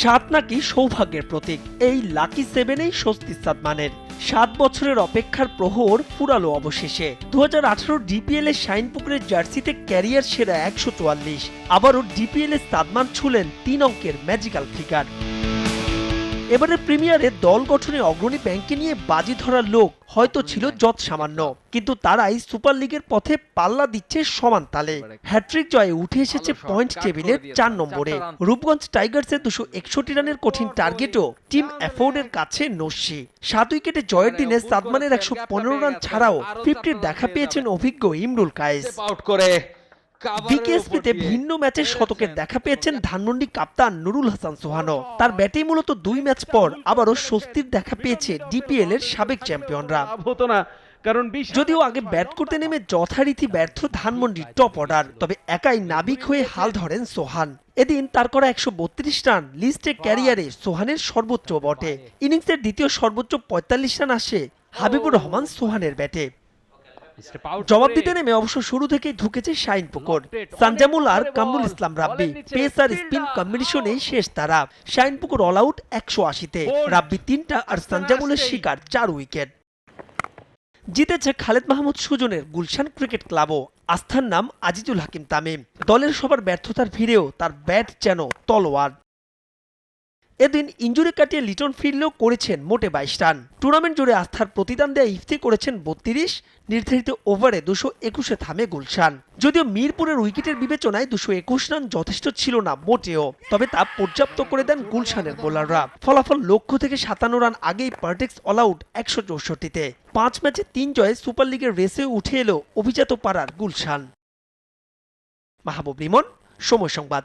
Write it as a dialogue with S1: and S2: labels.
S1: সাত নাকি সৌভাগ্যের প্রতীক। এই লাকি সেভেনেই স্বস্তি সাদমানের সাত বছরের অপেক্ষার প্রহর পুরালো অবশেষে। দু হাজার আঠারো ডিপিএল এর শাইনপুকুরের জার্সিতে ক্যারিয়ার সেরা একশো চুয়াল্লিশ। আবারও ডিপিএল এ সাদমান ছুলেন তিন অঙ্কের ম্যাজিক্যাল ফিগার এবারে প্রিমিয়ারে দল গঠনে অগ্রণী ব্যাংকে নিয়ে বাজি ধরার লোক হয়তো ছিল যৎ সামান্য কিন্তু তারাই সুপার লিগের পথে পাল্লা দিচ্ছে সমান তালে হ্যাট্রিক জয়ে উঠে এসেছে পয়েন্ট টেবিলের চার নম্বরে রূপগঞ্জ টাইগার্সের দুশো একষট্টি রানের কঠিন টার্গেটও টিম অ্যাফোর্ডের কাছে নস্যি সাত উইকেটে জয়ের দিনে সাদমানের একশো পনেরো রান ছাড়াও ফিফটির দেখা পেয়েছেন অভিজ্ঞ ইমরুল কায়েস
S2: আউট করে
S1: বিকেএসপিতে ভিন্ন ম্যাচে শতকের দেখা পেয়েছেন ধানমন্ডি কাপ্তান নুরুল হাসান সোহানো। তার ব্যাটেই মূলত দুই ম্যাচ পর আবারও স্বস্তির দেখা পেয়েছে ডিপিএল এর সাবেক চ্যাম্পিয়নরা।
S3: হতো না কারণ
S1: যদিও আগে ব্যাট করতে নেমে যথারীতি ব্যর্থ ধানমন্ডির টপ অর্ডার তবে একাই নাবিক হয়ে হাল ধরেন সোহান। এদিন তার করা একশো বত্রিশ রান লিস্টে ক্যারিয়ারে সোহানের সর্বোচ্চ বটে। ইনিংসের দ্বিতীয় সর্বোচ্চ পঁয়তাল্লিশ রান আসে হাবিবুর রহমান সোহানের ব্যাটে। জবাব দিতে নেমে অবশ্য শুরু থেকেই ঢুকেছে শাইন পুকুর। সানজামুল আর কামরুল ইসলাম রাব্বি পেস আর স্পিন কম্বিনেশনেই শেষ তারা। শাইন পুকুর অল আউট একশো আশিতে। রাব্বি তিনটা আর সানজামুলের শিকার চার উইকেট। জিতেছে খালেদ মাহমুদ সুজনের গুলশান ক্রিকেট ক্লাবও। আস্থার নাম আজিজুল হাকিম তামিম। দলের সবার ব্যর্থতার ভিড়েও তার ব্যাট যেন তলোয়ার। এদিন ইঞ্জুরি কাটিয়ে লিটন ফিরলেও করেছেন মোটে বাইশ রান। টুর্নামেন্ট জুড়ে আস্থার প্রতিদান দেয় ইফতি করেছেন বত্রিশ, নির্ধারিত ওভারে দুশো একুশে থামে গুলশান। যদিও মিরপুরের উইকেটের বিবেচনায় দুশো একুশ রান যথেষ্ট ছিল না মোটেও, তবে তা পর্যাপ্ত করে দেন গুলশানের বোলাররা। ফলাফল লক্ষ্য থেকে সাতান্ন রান আগেই পার্টেক্স অল আউট একশো চৌষট্টিতে। পাঁচ ম্যাচে তিন জয়ে সুপার লিগের রেসে উঠে এলো অভিজাত পাড়ার গুলশান। মাহবুব রিমন, সময় সংবাদ।